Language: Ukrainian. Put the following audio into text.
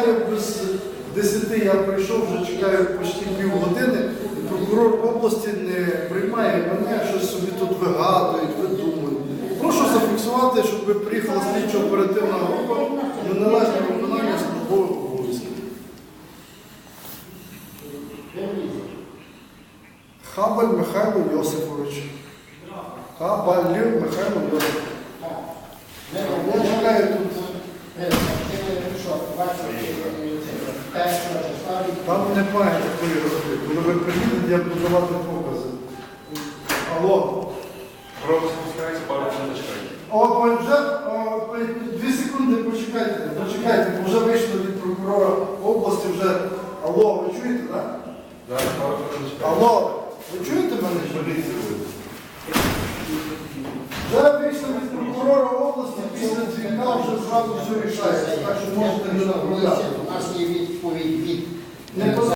чекаю без 10, я прийшов, вже чекаю почти півгодини, і прокурор області не приймає мене, щось собі тут вигадують, видумують. Прошу зафіксувати, щоб ви приїхала слідчо-оперативна група на належне виконання службових обов'язків. Хабаль Михайло Йосипович. Хабаль Михайло Йосипович. Я чекаю тут. Там немає такої роботи. Коли ви приїдете, я буду давати покази. Алло. Просто пару чекайте. О, вже о, дві секунди почекайте, почекайте, бо вже вийшли від прокурора області вже. Алло, ви чуєте, так? Хвилин. Алло, ви чуєте мене? Вже дзвінка, вже зразу все рішається. Так що можете не направляти.